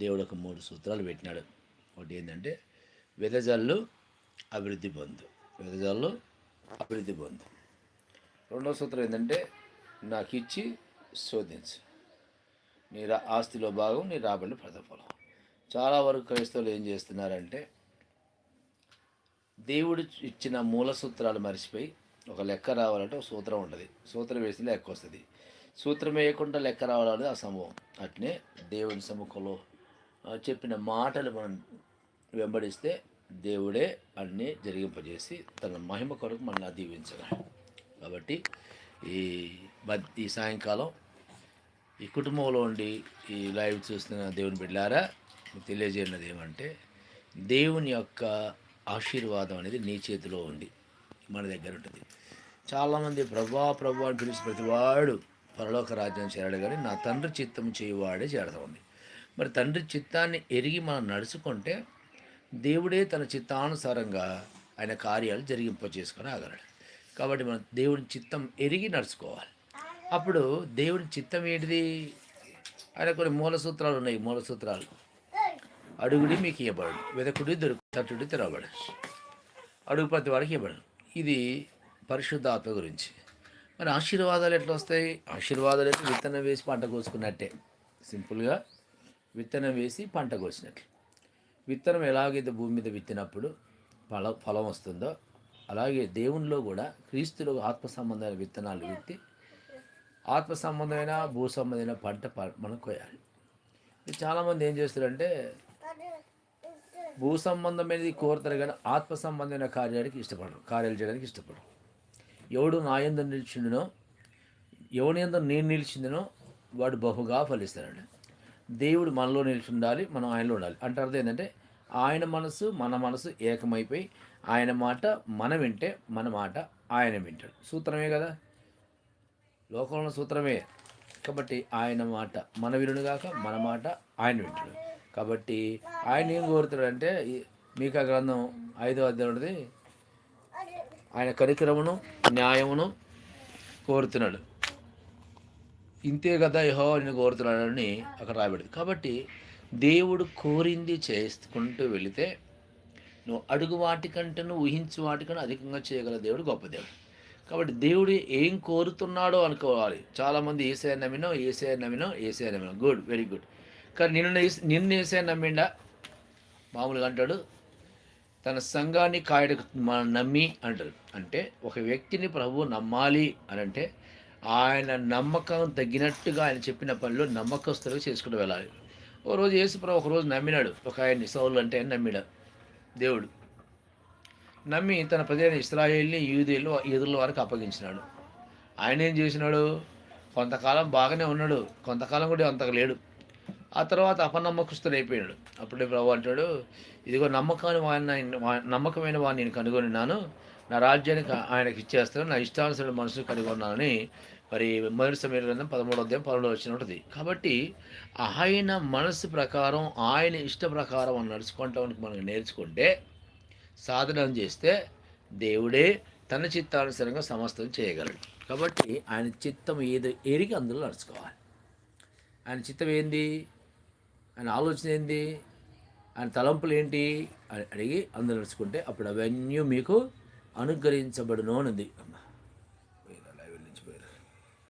దేవుడు ఒక మూడు సూత్రాలు పెట్టినాడు. ఒకటి ఏంటంటే వెదజల్లు అభివృద్ధి పొందు. వెదజల్లు అభివృద్ధి పొందు. రెండవ సూత్రం ఏంటంటే నాకు ఇచ్చి శోధించు. నీ రా ఆస్తిలో భాగం నీ రాబడి ప్రతిఫలం. చాలా వరకు క్రైస్తవులు ఏం చేస్తున్నారంటే దేవుడు ఇచ్చిన మూల సూత్రాలు మర్చిపోయి ఒక లెక్క రావాలంటే ఒక సూత్రం ఉంటుంది. సూత్రం వేసి లెక్క వస్తుంది. సూత్రం వేయకుండా లెక్క రావాలనేది ఆ అట్నే దేవుని సముఖంలో చెప్పిన మాటలు మనం వెంబడిస్తే దేవుడే అన్నీ జరిగింపజేసి తన మహిమ కొరకు మనల్ని దీవించగలడు కాబట్టి ఈ ఈ సాయంకాలం ఈ కుటుంబంలో ఉండి ఈ లైవ్ చూస్తున్న దేవుని బిడ్డారా తెలియజేయనది ఏమంటే దేవుని యొక్క ఆశీర్వాదం అనేది నీ చేతిలో ఉంది మన దగ్గర ఉంటుంది. చాలామంది ప్రభా ప్రభా అని పిలిచి ప్రతివాడు పరలోక రాజ్యం చేరాడు కానీ నా తండ్రి చిత్తం చేయవాడే చేరతా ఉంది. మరి తండ్రి చిత్తాన్ని ఎరిగి మనం నడుచుకుంటే దేవుడే తన చిత్తానుసారంగా ఆయన కార్యాలు జరిగింప చేసుకొని ఆగలడు. కాబట్టి మనం దేవుని చిత్తం ఎరిగి నడుచుకోవాలి. అప్పుడు దేవుని చిత్తం ఏంటిది? ఆయన కొన్ని మూల సూత్రాలు ఉన్నాయి. మూల సూత్రాలు. అడుగుడి మీకు ఇవ్వబడు వెదకుడి దొరుకు తట్టుడి తెరవబడు అడుగు ప్రతి వాడికి ఇవ్వబడు ఇది పరిశుద్ధాత్మ గురించి. మరి ఆశీర్వాదాలు ఎట్లా వస్తాయి? ఆశీర్వాదాలు అయితే విత్తనం వేసి పంట కోసుకున్నట్టే. సింపుల్గా విత్తనం వేసి పంట కోసినట్లు. విత్తనం ఎలాగైతే భూమి మీద విత్తినప్పుడు ఫల ఫలం వస్తుందో అలాగే దేవునిలో కూడా క్రీస్తులో ఆత్మ సంబంధమైన విత్తనాలు విత్తి ఆత్మ సంబంధమైన భూ సంబంధమైన పంట మనం కోయాలి చాలామంది ఏం చేస్తారంటే భూ సంబంధమైనది కోరుతారు కానీ ఆత్మ సంబంధమైన కార్యానికి ఇష్టపడరు కార్యాలు చేయడానికి ఇష్టపడరు. ఎవడు నా యందు నిలిచిండునో ఎవని యందు నేను నిలిచిందినో వాడు బహుగా ఫలిస్తాడు దేవుడు మనలో నిలిచి ఉండాలి మనం ఆయనలో ఉండాలి. అంటే అర్థం ఏంటంటే ఆయన మనసు మన మనసు ఏకమైపోయి ఆయన మాట మనం వింటే మన మాట ఆయన వింటాడు. సూత్రమే కదా? లోకంలో సూత్రమే. కాబట్టి ఆయన మాట మన వినుగాక మన మాట ఆయన వింటాడు. కాబట్టి ఆయన ఏం కోరుతాడంటే ఈ- మీకా గ్రంథం ఐదో అధ్యాయుడిది ఆయన కనికరమును న్యాయమును కోరుతున్నాడు. ఇంతే కదా యహో నేను కోరుతున్నాడని అక్కడ రాబడింది కాబట్టి దేవుడు కోరింది చేసుకుంటూ వెళితే నువ్వు అడుగు వాటికంటే నువ్వు ఊహించు వాటికంటే అధికంగా చేయగల దేవుడు గొప్ప దేవుడు. కాబట్టి దేవుడు ఏం కోరుతున్నాడో అనుకోవాలి. చాలామంది ఏసే నమ్మినో ఏసే నమ్మినో ఏసే నమ్మినో. Good very good. కానీ నిన్ను ఏస్- నిన్ను ఏసే నమ్మిండా? మామూలుగా అంటాడు తన సంఘాన్ని కాయడ నమ్మి అంటారు అంటే ఒక వ్యక్తిని ప్రభు నమ్మాలి అని అంటే ఆయన నమ్మకం తగ్గినట్టుగా ఆయన చెప్పిన పనులు నమ్మకస్తులుగా చేసుకుంటూ వెళ్ళాలి. ఓ రోజు యేసుప్రభు ఒక రోజు నమ్మినాడు. ఒక ఆయన్ని సౌలు అంటే ఆయన నమ్మినాడు దేవుడు. నమ్మి తన ప్రజలైన ఇస్రాయేల్ని యూదులు ఎదురుల వారికి అప్పగించినాడు. ఆయన ఏం చేసినాడు? కొంతకాలం బాగానే ఉన్నాడు. కొంతకాలం కూడా అంతగా లేడు. ఆ తర్వాత అపనమ్మకస్తుడు అయిపోయాడు అప్పుడే ప్రభు అంటాడు ఇదిగో నమ్మకాన్ని వాడిని నమ్మకమైన వాడిని నేను కనుగొన్నాను. నా రాజ్యానికి ఆయనకి ఇచ్చేస్తాను నా ఇష్టానుసరణ మనసు ఉన్నానని మరి మొదటి సమయం గ్రంథం పదమూడో అధ్యాయం పదమూడో వచ్చిన ఉంటుంది. కాబట్టి ఆయన మనసు ప్రకారం ఆయన ఇష్ట ప్రకారం మనం నడుచుకుంటానికి మనం నేర్చుకుంటే సాధనం చేస్తే దేవుడే తన చిత్తానుసరంగా సమస్తం చేయగలడు. కాబట్టి ఆయన చిత్తం ఏది ఎరిగి అందులో నడుచుకోవాలి. ఆయన చిత్తం ఏంది? ఆయన ఆలోచన ఏంది? ఆయన తలంపులు ఏంటి? అని అడిగి అందులో నడుచుకుంటే అప్పుడు అవన్నీ మీకు అనుగ్రహించబడును అనుంది